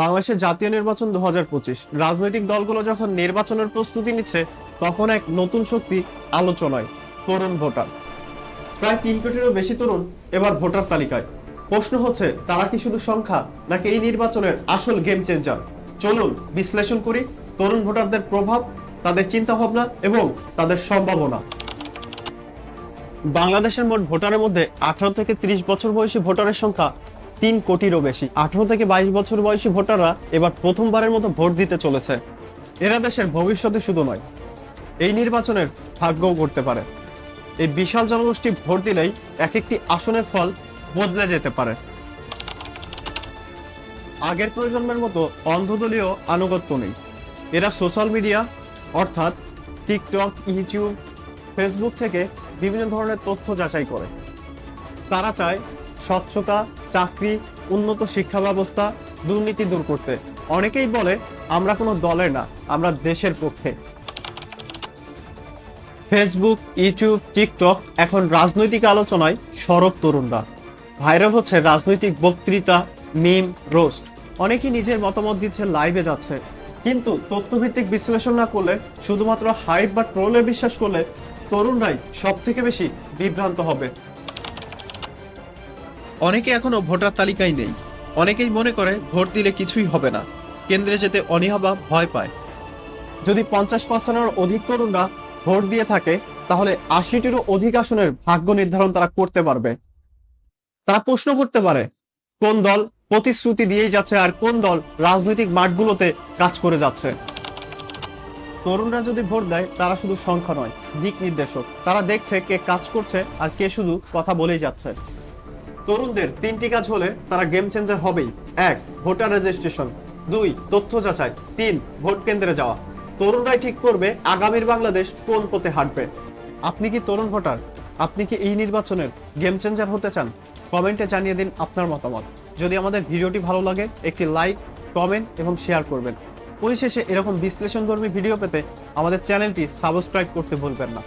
বাংলাদেশের জাতীয় নির্বাচন দু রাজনৈতিক দলগুলো যখন নির্বাচনের প্রস্তুতি নিচ্ছে, তখন এক নতুন শক্তি আলোচনায় তরুণ ভোটার। প্রায় তিন কোটিরও বেশি তরুণ এবার ভোটার তালিকায়। প্রশ্ন হচ্ছে, তারা কি শুধু সংখ্যা, নাকি এই নির্বাচনের আসল গেম চেঞ্জার চলুন বিশ্লেষণ করি তরুণ ভোটারদের প্রভাব, তাদের চিন্তা ভাবনা এবং তাদের সম্ভাবনা। বাংলাদেশের মোট ভোটারের মধ্যে আঠারো থেকে ত্রিশ বছর বয়সী ভোটারের সংখ্যা তিন কোটিরও বেশি। আঠারো থেকে বাইশ বছর বয়সী ভোটাররা এবার প্রথমবারের মতো ভোট দিতে চলেছে। এরা দেশের ভবিষ্যতে শুধু নয়, এই নির্বাচনের ভাগ্যও করতে পারে। এই বিশাল জনগোষ্ঠী ভোট দিলেই এক একটি আসনের ফল বদলে যেতে পারে। আগের প্রজন্মের মতো অন্ধদলীয় আনুগত্য নেই। এরা সোশ্যাল মিডিয়া, অর্থাৎ টিকটক, ইউটিউব, ফেসবুক থেকে বিভিন্ন ধরনের তথ্য যাচাই করে। তারা চায় স্বচ্ছতা, চাকরি, উন্নত শিক্ষা ব্যবস্থা দুর্নীতি দূর করতে। অনেকেই বলে, আমরা কোনো দলের না, আমরা দেশের পক্ষে। ফেসবুক, ইউটিউব, টিকটক এখন রাজনৈতিক আলোচনায় সরব তরুণরা। ভাইরাল হচ্ছে রাজনৈতিক বক্তৃতা, মিম, রোস্ট। অনেকেই নিজের মতামত দিচ্ছে, লাইভে যাচ্ছে। কিন্তু তথ্যভিত্তিক বিশ্লেষণ না করলে, শুধুমাত্র হাইপ বা ট্রোলে বিশ্বাস করলে তরুণরাই সব থেকে বেশি বিভ্রান্ত হবে। অনেকে এখনও ভোটার তালিকায় নেই। অনেকেই মনে করে ভোট দিলে কিছুই হবে না। কেন্দ্রে যেতে অনীহা বা ভয় পায়। যদি পঞ্চাশ পার্সেন্টের অধিক তরুণরা ভোট দিয়ে থাকে, তাহলে আশিটিরও অধিক আসনের ভাগ্য নির্ধারণ তারা করতে পারবে। তারা প্রশ্ন করতে পারে, কোন দল প্রতিশ্রুতি দিয়েই যাচ্ছে আর কোন দল রাজনৈতিক মাঠগুলোতে কাজ করে যাচ্ছে? তরুণরা যদি ভোট দেয়, তারা শুধু সংখ্যা নয়, দিক নির্দেশক। তারা দেখছে কে কাজ করছে আর কে শুধু কথা বলেই যাচ্ছে। তরুণদের তিনটি কাজ হলে তারা গেম চেঞ্জার হবেই। এক ভোটার রেজিস্ট্রেশন দুই, তথ্য যাচাই। তিন ভোট কেন্দ্রে যাওয়া। তরুণরাই ঠিক করবে আগামীর বাংলাদেশ কোন পথে হাঁটবে। আপনি কি তরুণ ভোটার? আপনি কি এই নির্বাচনের গেম চেঞ্জার হতে চান? কমেন্টে জানিয়ে দিন আপনার মতামত। যদি আমাদের ভিডিওটি ভালো লাগে, একটি লাইক কমেন্ট এবং শেয়ার করবেন। পরিশেষে এরকম বিশ্লেষণধর্মী ভিডিও পেতে আমাদের চ্যানেলটি সাবস্ক্রাইব করতে ভুলবেন না।